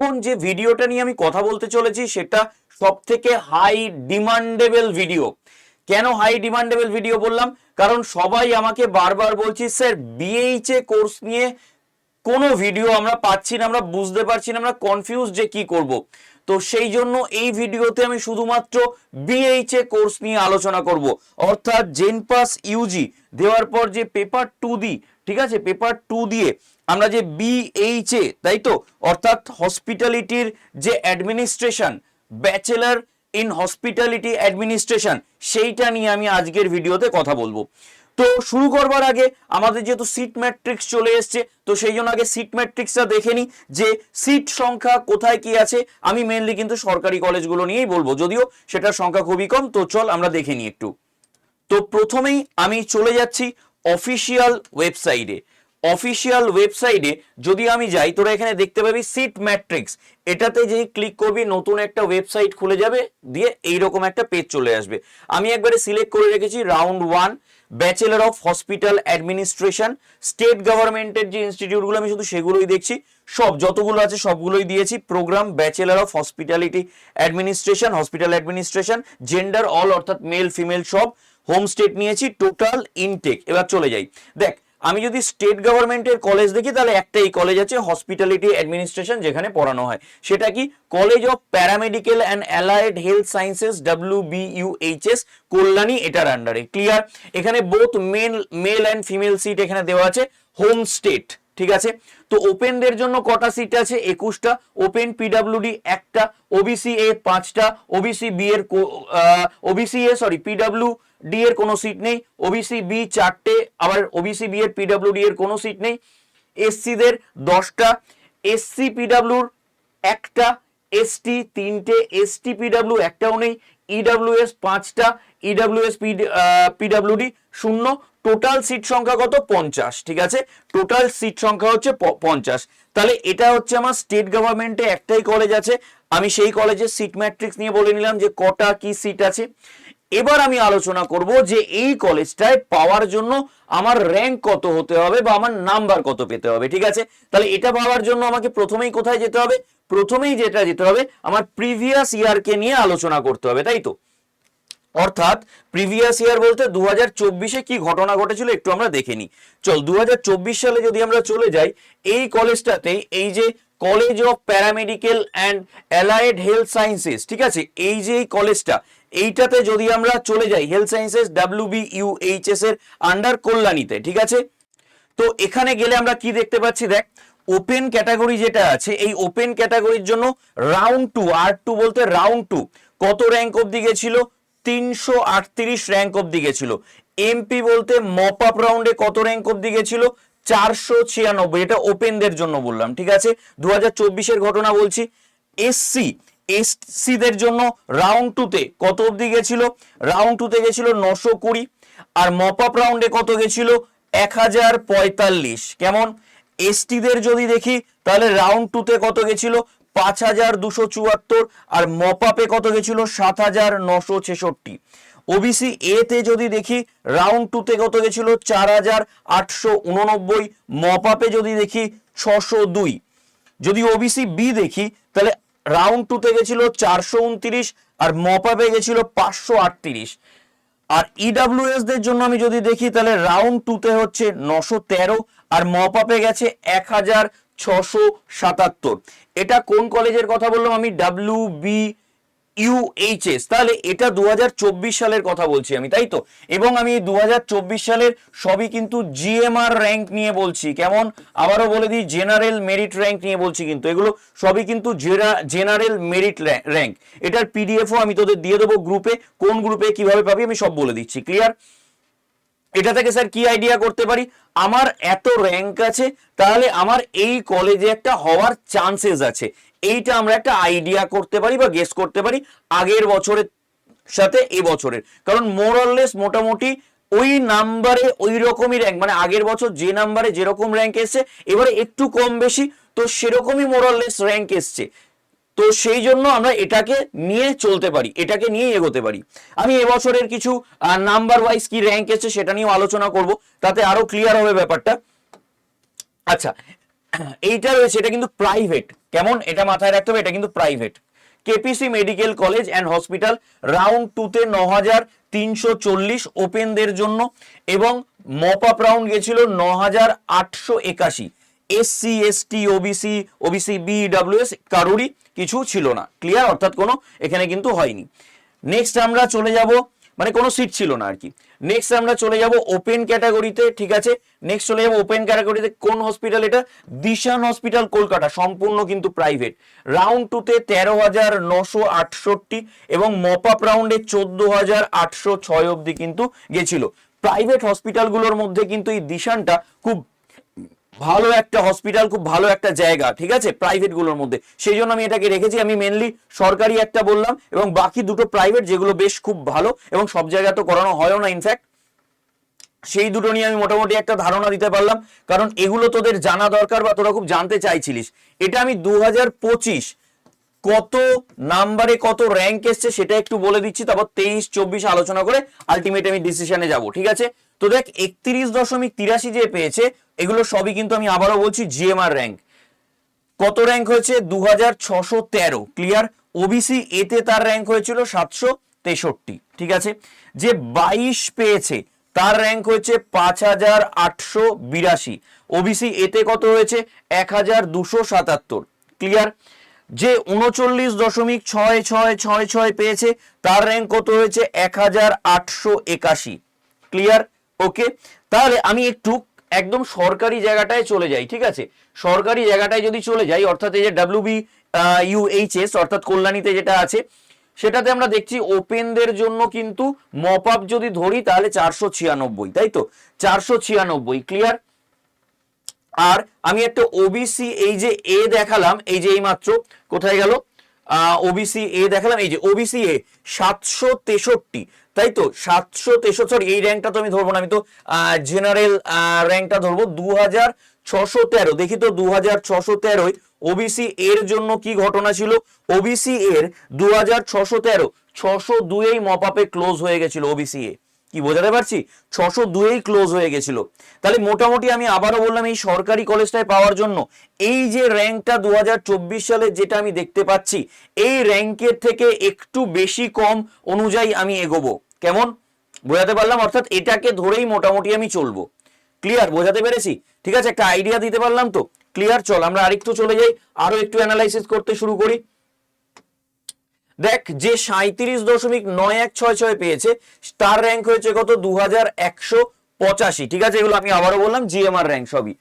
এখন যে ভিডিওটা নিয়ে আমি কথা বলতে চলেছি, সেটা সব থেকে হাই ডিমান্ডেবল ভিডিও কেন হাই ডিমান্ডেবল ভিডিও বললাম? কারণ সবাই আমাকে বারবার বলছি, স্যার বিএইচএ কোর্স নিয়ে কোনো ভিডিও আমরা পাচ্ছি না, আমরা বুঝতে পারছি না, আমরা কনফিউজ যে কি করব? তো সেই জন্য এই ভিডিওতে আমি শুধুমাত্র বিএইচএ কোর্স নিয়ে আলোচনা করব। অর্থাৎ জেনপাস ইউজি দেওয়ার পর যে পেপার টু দি ঠিক আছে? পেপার টু দিয়ে আমরা যে বিএইচএ তাই তো? অর্থাৎ হসপিটালিটির যে administration bachelor in hospitality administration সেইটা নিয়ে আমি আজকের ভিডিওতে কথা বলব। তো শুরু করবার আগে আমাদের যেহেতু সিট ম্যাট্রিক্স চলে এসছে, তো সেই জন্য আগে সিট ম্যাট্রিক্সটা দেখে নিই যে সিট সংখ্যা কোথায় কি আছে। আমি মেনলি কিন্তু সরকারি কলেজগুলো নিয়েই বলব, যদিও সেটার সংখ্যা খুবই কম। তো চল আমরা দেখে নিই একটু। তো প্রথমেই আমি চলে যাচ্ছি অফিসিয়াল ওয়েবসাইটে অফিসিয়াল ওয়েবসাইটে যদি আমি যাই, তোরা এখানে দেখতে পাবি সিট ম্যাট্রিক্স। এটাতে যেই ক্লিক করবি, নতুন একটা ওয়েবসাইট খুলে যাবে, দিয়ে এইরকম একটা পেজ চলে আসবে। আমি একবারে সিলেক্ট করে রেখেছি round one, bachelor of hospital administration, state গভর্নমেন্টের যে ইনস্টিটিউটগুলো, আমি শুধু সেগুলোই দেখছি। সব যতগুলো আছে, সবগুলোই দিয়েছি। Program, bachelor of hospitality administration, hospital administration, gender all, অর্থাৎ মেল, ফিমেল সব, হোম স্টেট নিয়েছি, টোটাল ইনটেক। এবার চলে যাই। দেখ আমি যদি স্টেট গভর্নমেন্টের কলেজ দেখি, তাহলে একটাই কলেজ আছে, হসপিটালিটি অ্যাডমিনিস্ট্রেশন, যেখানে পড়ানো হয়। সেটা কি? College of paramedical and allied health sciences, W BUHS Kalyani, এটার আন্ডারে ক্লিয়ার এখানে both male male and female seat এখানে দেওয়া আছে হোম স্টেট ঠিক আছে? তো ওপেনদের জন্য কটা সিট আছে? একুশটা। ওপেন পিডাব্লিউডি একটা ওবিসি এ পাঁচটা ওবিসি বি এর OBC A sorry PW D এর কোনো সিট নেই ওবিসি বি চারটে, আবার ওবিসি বি এর পিডাব্লিউডি এর কোনো সিট নেই। এসসিদের দশটা এসসি পিডাব্লিউর একটা এসটি তিনটে এসটি পিডাব্লিউ একটাও নেই ইডাব্লিউএস পাঁচটা ইডাব্লিউএস পিডাব্লিউডি শূন্য টোটাল সিট সংখ্যা কত? পঞ্চাশ, ঠিক আছে? টোটাল সিট সংখ্যা হচ্ছে পঞ্চাশ। তাহলে এটা হচ্ছে আমার স্টেট গভর্নমেন্টে একটাই কলেজ আছে। আমি সেই কলেজের সিট ম্যাট্রিক্স নিয়ে বলে নিলাম যে কটা কি সিট আছে। এবার আমি আলোচনা করব যে এই কলেজটায় পাওয়ার জন্য আমার র্যাঙ্ক কত হতে হবে বা আমার নাম্বার কত পেতে হবে, ঠিক আছে? তাহলে এটা পাওয়ার জন্য আমাকে প্রথমেই কোথায় যেতে হবে? প্রথমেই যেটা যেতে হবে, আমার প্রিভিয়াস ইয়ারকে নিয়ে আলোচনা করতে হবে, তাই তো? অর্থাৎ প্রিভিয়াস ইয়ার বলতে দু হাজার চব্বিশে কি ঘটনা ঘটেছিল একটু আমরা দেখে নিই। চল দু হাজার চব্বিশ সালে যদি আমরা চলে যাই, এই কলেজটাতে এই যে college of paramedical and allied health sciences ঠিক আছে? এই যে এই কলেজটা এইটাতে যদি আমরা চলে যাই health sciences W B U H S এর আন্ডার কল্যাণীতে, ঠিক আছে? তো এখানে গেলে আমরা কি দেখতে পাচ্ছি? দেখ ওপেন ক্যাটাগরি যেটা আছে, এই ওপেন ক্যাটাগরির জন্য রাউন্ড টু আর টু বলতে রাউন্ড টু কত র্যাঙ্ক অব্দি গেছিল? তিনশো আটত্রিশ র্যাঙ্ক অব্দি গেছিল। এমপি বলতে মপ আপ রাউন্ডে কত র্যাঙ্ক অব্দি গেছিল? চারশো ছিয়ানব্বই, এটা ওপেনদের জন্য বললাম, ঠিক আছে? দু হাজার ঘটনা বলছি। এসসি এসসিদের জন্য রাউন্ড টুতে কত অবধি গেছিল? রাউন্ড টুতে গেছিল নশো কুড়ি। আর মপ আপ রাউন্ডে কত গেছিল? এক হাজার পঁয়তাল্লিশ। কেমন? এসটিদের যদি দেখি, তাহলে রাউন্ড টুতে কত গেছিল? পাঁচ হাজার দুশো চুয়াত্তর। আর মপ আপে কত গেছিল? সাত হাজার নশো ছেষট্টি। ওবিসি এ তে যদি দেখি রাউন্ড টুতে কত গেছিল? চার হাজার আটশো উননব্বই। মপ আপে যদি দেখি, ছশো দুই। যদি ওবিসি বি দেখি, তাহলে রাউন্ড টুতে গেছিল চারশো উনত্রিশ আর মপাপে গেছিল পাঁচশো আটত্রিশ। আর ইডাব্লিউএস দের জন্য আমি যদি দেখি, তাহলে রাউন্ড টুতে হচ্ছে নশো তেরো আর মপাপে গেছে এক হাজার ছশো সাতাত্তর। এটা কোন কলেজের কথা বললাম? আমি ডাব্লিউ বি ইউএইচএস তাহলে এটা দু হাজার চব্বিশ সালের কথা বলছি আমি, তাই তো? এবং আমি দু হাজার চব্বিশ সালের সবই কিন্তু জিএমআর র্যাঙ্ক নিয়ে বলছি। কেমন? আবারও বলে দিই জেনারেল মেরিট র্যাঙ্ক নিয়ে বলছি কিন্তু। এগুলো সবই কিন্তু জেনারেল মেরিট র্যাঙ্ক এটার পিডিএফও আমি তোদের দিয়ে দেবো গ্রুপে কোন গ্রুপে কীভাবে পাবি আমি সব বলে দিচ্ছি। ক্লিয়ার এটা থেকে স্যার কি আইডিয়া করতে পারি? আমার এত র্যাঙ্ক আছে, তাহলে আমার এই কলেজে একটা হওয়ার চান্সেস আছে। এইটা আমরা একটা আইডিয়া করতে পারি বা গেস করতে পারি আগের বছরের সাথে এবছরের কারণ মোরলেস মোটামুটি ওই নাম্বারে ওই রকমই র্যাঙ্ক মানে আগের বছর যে নাম্বারে যেরকম র্যাঙ্ক এসছে, এবারে একটু কম বেশি, তো সেরকমই মোরলেস র্যাঙ্ক এসছে। তো সেই জন্য আমরা এটাকে নিয়ে চলতে পারি, এটাকে নিয়ে এগোতে পারি। আমি এবছরের কিছু নাম্বার ওয়াইজ কি র্যাঙ্ক এসেছে সেটা নিয়েও আলোচনা করব, তাতে আরও ক্লিয়ার হবে ব্যাপারটা। আচ্ছা এইটা রয়েছে, এটা কিন্তু প্রাইভেট কেমন? এটা মাথায় রাখতে হবে, এটা কিন্তু private KPC medical college and hospital round টুতে ন হাজার তিনশো চল্লিশ ওপেনদের জন্য এবং মপ আপ রাউন্ড গেছিল ন হাজার আটশো একাশি। SC ST OBC OBC BWS কারোরই কিছু ছিল না। ক্লিয়ার অর্থাৎ কোনো এখানে কিন্তু হয়নি। নেক্সট আমরা চলে যাব মানে কোনো সিট ছিল না আর কি। নেক্সট আমরা চলে যাব ওপেন ক্যাটাগরিতে ঠিক আছে? নেক্সট চলে যাব ওপেন ক্যাটাগরিতে কোন হসপিটাল এটা? দিশান হসপিটাল কলকাতা সম্পূর্ণ কিন্তু প্রাইভেট রাউন্ড টুতে তেরো হাজার নশো আটষট্টি এবং মপ আপ রাউন্ডে চোদ্দ হাজার আটশো ছয় অব্দি কিন্তু গেছিল। প্রাইভেট হসপিটালগুলোর মধ্যে কিন্তু এই দিশানটা খুব ভালো একটা হসপিটাল খুব ভালো একটা জায়গা, ঠিক আছে? প্রাইভেটগুলোর মধ্যে। সেই জন্য আমি এটাকে রেখেছি। আমি মেনলি সরকারি একটা বললাম এবং বাকি দুটো প্রাইভেট যেগুলো বেশ খুব ভালো এবং সব জায়গায় তো করানো হয়ও না ইনফ্যাক্ট সেই দুটো নিয়ে আমি মোটামুটি একটা ধারণা দিতে পারলাম। কারণ এগুলো তোদের জানা দরকার বা তোরা খুব জানতে চাইছিলিস। এটা আমি দু কত নাম্বারে কত র্যাঙ্ক এসছে সেটা একটু বলে দিচ্ছি, তারপর তেইশ, চব্বিশ আলোচনা করে আলটিমেট আমি ডিসিশনে যাব, ঠিক আছে? তো দেখ, একত্রিশ দশমিক তিরাশি যে পেয়েছে এগুলো সবই কিন্তু আমি আবারও বলছি জিএমআর র্যাঙ্ক কত র্যাঙ্ক হয়েছে? দু ক্লিয়ার ওবিসি এতে তার র্যাঙ্ক হয়েছিল সাতশো তেষট্টি। ঠিক আছে? যে বাইশ পেয়েছে, তার র্যাঙ্ক হয়েছে পাঁচ হাজার আটশো বিরাশি। ওবিসি এতে কত হয়েছে? এক হাজার দুশো সাতাত্তর। ক্লিয়ার যে উনচল্লিশ দশমিক ছয় ছয় ছয় ছয় পেয়েছে, তার র্যাঙ্ক কত হয়েছে? এক হাজার আটশো একাশি। ক্লিয়ার ওকে তাহলে আমি একটু একদম সরকারি জায়গাটায় চলে যাই ঠিক আছে? সরকারি জায়গাটায় যদি চলে যাই, অর্থাৎ এই যে ডাব্লিউ বি ইউএইচএস অর্থাৎ কল্যাণীতে যেটা আছে, সেটাতে আমরা দেখছি ওপেনদের জন্য কিন্তু মপ আপ যদি ধরি, তাহলে চারশো ছিয়ানব্বই, তাই তো? চারশো ছিয়ানব্বই ক্লিয়ার আর আমি একটা ওবিসি এই যে এ দেখালাম, এই যে এই মাত্র কোথায় গেল? ওবিসি এ দেখালাম, এই যে ওবিসি এ সাতশো তেষট্টি তাই তো? সাতশো তেষট্টি এই র্যাঙ্কটা তো আমি ধরবো না, আমি তো জেনারেল র্যাঙ্কটা ধরবো। দু হাজার ছশো তেরো, দেখি তো দু হাজার ছশো তেরোয় ওবিসি এর জন্য কি ঘটনা ছিল? ওবিসি এর দু হাজার ছশো তেরো, ছশো দুয়েই মপ আপে ক্লোজ হয়ে গেছিল ওবিসি এ। কি, বোঝাতে পারছি? ছশো দুয়েই ক্লোজ হয়ে গেছিল। তাহলে মোটামুটি আমি আবারও বললাম, এই সরকারি কলেজটায় পাওয়ার জন্য, এই যে র্যাঙ্কটা দু হাজার চব্বিশ সালে যেটা আমি দেখতে পাচ্ছি, এই র্যাঙ্কের থেকে একটু বেশি কম অনুযায়ী আমি এগোবো। কেমন? বোঝাতে পারলাম, অর্থাৎ এটাকে ধরেই মোটামুটি আমি চলবো। ক্লিয়ার বোঝাতে পেরেছি? ঠিক আছে, একটা আইডিয়া দিতে পারলাম তো। ক্লিয়ার চল, আমরা আরেকটু চলে যাই। আরও একটু অ্যানালাইসিস করতে শুরু করি। দেখ, যে সাঁত্রিশ দশমিক নয় এক ছয় ছয় পেয়েছে, তার র্যাঙ্ক হয়েছে কত? দু পঁচাশি। ঠিক আছে, এগুলো আমি আবারও বললাম জিএমআর র্যাঙ্ক সবই।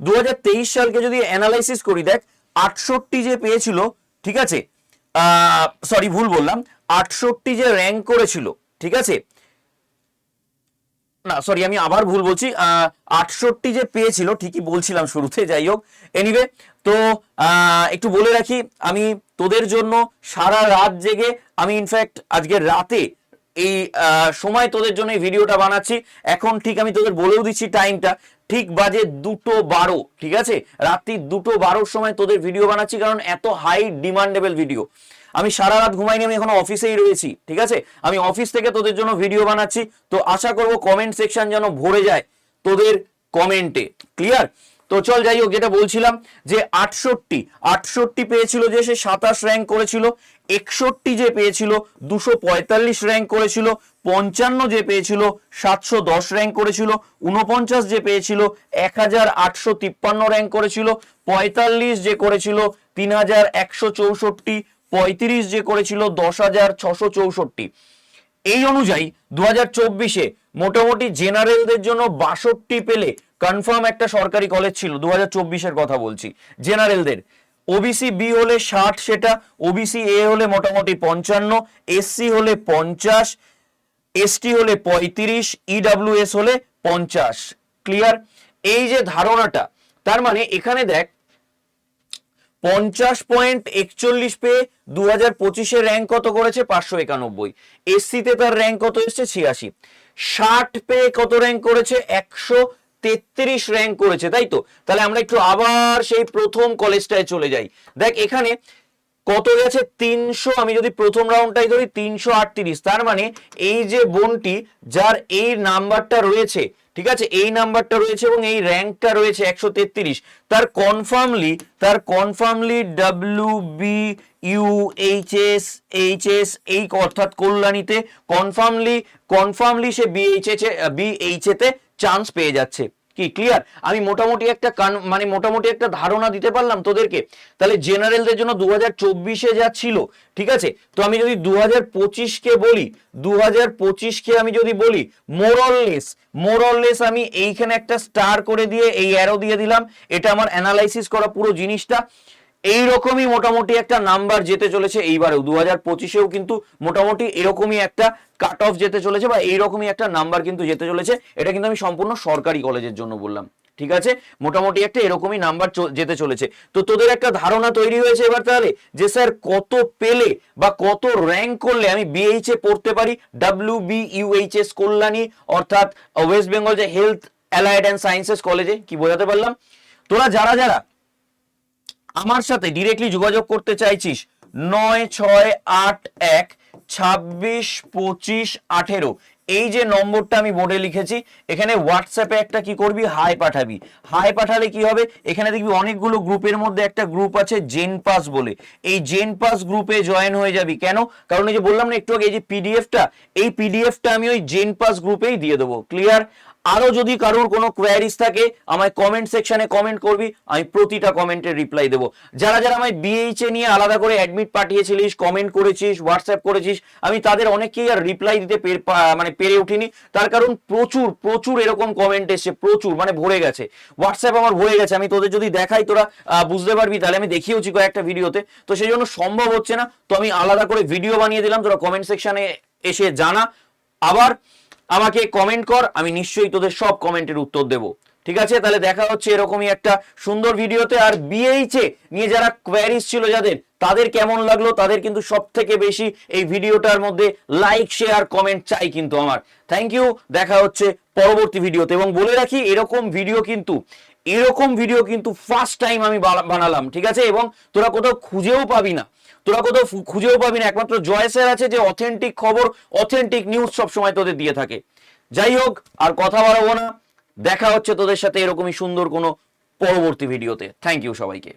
দু হাজার তেইশ সালকে যদি অ্যানালাইসিস করি, দেখ, আটষট্টি যে পেয়েছিল, ঠিক আছে সরি ভুল বললাম, আটষট্টি যে র্যাঙ্ক করেছিল ঠিক আছে? না সরি আমি আবার ভুল বলছি। আটষট্টি যে পেয়েছিল, ঠিকই বলছিলাম শুরুতে, যাই হোক। এনিওয়ে তো একটু বলে রাখি, আমি তোদের জন্য সারা রাত জেগে, আমি ইনফ্যাক্ট আজকে রাতে এই সময় তোদের জন্য এই ভিডিওটা বানাচ্ছি। এখন ঠিক আমি তোদের বলেও দিচ্ছি টাইমটা ঠিক বাজে দুটো বারো, ঠিক আছে? রাত্রি দুটো বারোর সময় তোদের ভিডিও বানাচ্ছি, কারণ এত হাই ডিমান্ডেবল ভিডিও আমি সারা রাত ঘুমাইনি, আমি এখন অফিসেই রয়েছি, ঠিক আছে? আমি অফিস থেকে তোদের জন্য ভিডিও বানাচ্ছি, তো আশা করব কমেন্ট সেকশন যেন ভরে যায় তোদের কমেন্টে ক্লিয়ার তো চল যাই হোক, যেটা বলছিলাম যে আটষট্টি আটষট্টি পেয়েছিল যে সে সাতাশ র্যাঙ্ক করেছিল, একষট্টি যে পেয়েছিল, দুশো পঁয়তাল্লিশ র্যাঙ্ক করেছিল, পঞ্চান্ন যে পেয়েছিল, সাতশো দশ র্যাঙ্ক করেছিল উনপঞ্চাশ যে পেয়েছিল, এক হাজার আটশো তিপ্পান্ন র্যাঙ্ক করেছিল, পঁয়তাল্লিশ যে করেছিল, তিন হাজার একশো চৌষট্টি পঁয়ত্রিশ যে করেছিল দশ হাজার ছশো চৌষট্টি। এই অনুযায়ী দু হাজার চব্বিশে মোটামুটি জেনারেলদের জন্য বাষট্টি পেলে কনফার্ম একটা সরকারি কলেজ ছিল দু হাজার চব্বিশের কথা বলছি। জেনারেলদের। ওবিসি বি হলে ষাট সেটা ওবিসি এ হলে মোটামুটি পঞ্চান্ন এসসি হলে পঞ্চাশ এসটি হলে পঁয়ত্রিশ ইডাব্লিউএস হলে পঞ্চাশ। ক্লিয়ার এই যে ধারণাটা, তার মানে এখানে দেখ পঞ্চাশ পয়েন্ট একচল্লিশ পেয়ে দু হাজার পঁচিশে র্যাঙ্ক কত করেছে? পাঁচশো একানব্বই। এসসিতে তার র্যাঙ্ক কত এসছে? ছিয়াশি। ষাট পেয়ে কত র্যাঙ্ক করেছে? একশো তেত্রিশ র্যাঙ্ক করেছে, তাই তো? তাহলে আমরা একটু আবার সেই প্রথম কলেজটায় চলে যাই। দেখ, এখানে কত গেছে? তিনশো, আমি যদি প্রথম রাউন্ডটাই ধরি, তিনশো আটত্রিশ। তার মানে এই যে বোনটি, যার এই নাম্বারটা রয়েছে, ঠিক আছে? এই নাম্বারটা রয়েছে এবং এই র্যাঙ্কটা রয়েছে একশো তেত্রিশ। তার কনফার্মলি তার confirmly W B U H S H S এই অর্থাৎ কল্যাণীতে কনফার্মলি কনফার্মলি সে বিএইচএস বিএইচ তে চান্স পেয়ে যাচ্ছে। কি? ক্লিয়ার আমি মোটামুটি একটা মানে মোটামুটি একটা ধারণা দিতে পারলাম তোদেরকে। তাহলে জেনারেলদের জন্য দু হাজার চব্বিশে যা ছিল, ঠিক আছে? তো আমি যদি দু হাজার পঁচিশকে বলি দু হাজার পঁচিশকে আমি যদি বলি মোরললেস মোরললেস আমি এইখানে একটা স্টার করে দিয়ে, এই অ্যারো দিয়ে দিলাম। এটা আমার অ্যানালাইসিস করা পুরো জিনিসটা। এইরকমই মোটামুটি একটা নাম্বার যেতে চলেছে এইবারেও। দু হাজার পঁচিশেও কিন্তু মোটামুটি এরকমই একটা কাট অফ যেতে চলেছে বা এইরকমই একটা নাম্বার কিন্তু যেতে চলেছে। এটা কিন্তু আমি সম্পূর্ণ সরকারি কলেজের জন্য বললাম। ঠিক আছে? মোটামুটি একটা এরকমই নাম্বার যেতে চলেছে। তো তোদের একটা ধারণা তৈরি হয়েছে এবার তাহলে যে, স্যার, কত পেলে বা কত র্যাঙ্ক করলে আমি বিএইচ এ পড়তে পারি? ডাব্লিউ বি ইউএইচএস কল্যাণী, অর্থাৎ ওয়েস্ট বেঙ্গল যে হেলথ অ্যালাইড অ্যান্ড সায়েন্সেস কলেজে, কি বোঝাতে পারলাম? তোরা যারা যারা আমার সাথে ডিরেক্টলি যোগাযোগ করতে চাইছিস নয় ছয় আট এক ছাব্বিশ পঁচিশ আঠেরো। এই যে নম্বরটা আমি বোর্ডে লিখেছি, এখানে হোয়াটসঅ্যাপে একটা কি করবি? হাই পাঠাবি। হাই পাঠালে কি হবে? এখানে দেখবি অনেকগুলো গ্রুপের মধ্যে একটা গ্রুপ আছে জেন পাস বলে। এই জেন পাস গ্রুপে জয়েন হয়ে যাবি। কেন? কারণ এই যে বললাম না একটু আগে, এই যে পিডিএফটা এই পিডিএফটা আমি ওই জেন পাস গ্রুপেই দিয়ে দেবো। ক্লিয়ার আরও যদি কারোর কোনো কোয়ারিজ থাকে, আমায় কমেন্ট সেকশনে কমেন্ট করবি, আমি প্রতিটা কমেন্টের রিপ্লাই দেবো। যারা যারা আমায় বিএইচএ নিয়ে আলাদা করে অ্যাডমিট পাঠিয়েছিলিস কমেন্ট করেছিস হোয়াটসঅ্যাপ করেছিস, আমি তাদের অনেককেই আর রিপ্লাই দিতে মানে পেরে উঠিনি। তার কারণ প্রচুর প্রচুর এরকম কমেন্ট এসছে, প্রচুর মানে ভরে গেছে। হোয়াটসঅ্যাপ আমার ভরে গেছে, আমি তোদের যদি দেখাই, তোরা বুঝতে পারবি, তাহলে আমি দেখিয়েওছি কয়েকটা ভিডিওতে তো সেই জন্য সম্ভব হচ্ছে না। তো আমি আলাদা করে ভিডিও বানিয়ে দিলাম, তোরা কমেন্ট সেকশনে এসে জানা। আবার আমাকে কমেন্ট কর, আমি নিশ্চয়ই তোদের সব কমেন্টের উত্তর দেব। ঠিক আছে? তাহলে দেখা হচ্ছে এরকমই একটা সুন্দর ভিডিওতে। আর বিএইচে নিয়ে যারা কোয়ারিজ ছিল যাদের, তাদের কেমন লাগল? তাদের কিন্তু সব থেকে বেশি এই ভিডিওটার মধ্যে লাইক শেয়ার কমেন্ট চাই কিন্তু আমার। থ্যাংক ইউ দেখা হচ্ছে পরবর্তী ভিডিওতে। এবং বলে রাখি, এরকম ভিডিও কিন্তু, এরকম ভিডিও কিন্তু ফার্স্ট টাইম আমি বানালাম। ঠিক আছে? এবং তোরা কোথাও খুঁজেও পাবি না। তোরা কোথাও খুঁজেও পাবি না। একমাত্র জয় স্যার আছে যে অথেন্টিক খবর অথেন্টিক নিউজ সবসময় তোদের দিয়ে থাকে। যাই হোক, আর কথা বাড়াবো না। দেখা হচ্ছে তোদের সাথে এরকমই সুন্দর কোনো পরবর্তী ভিডিওতে থ্যাংক ইউ সবাইকে।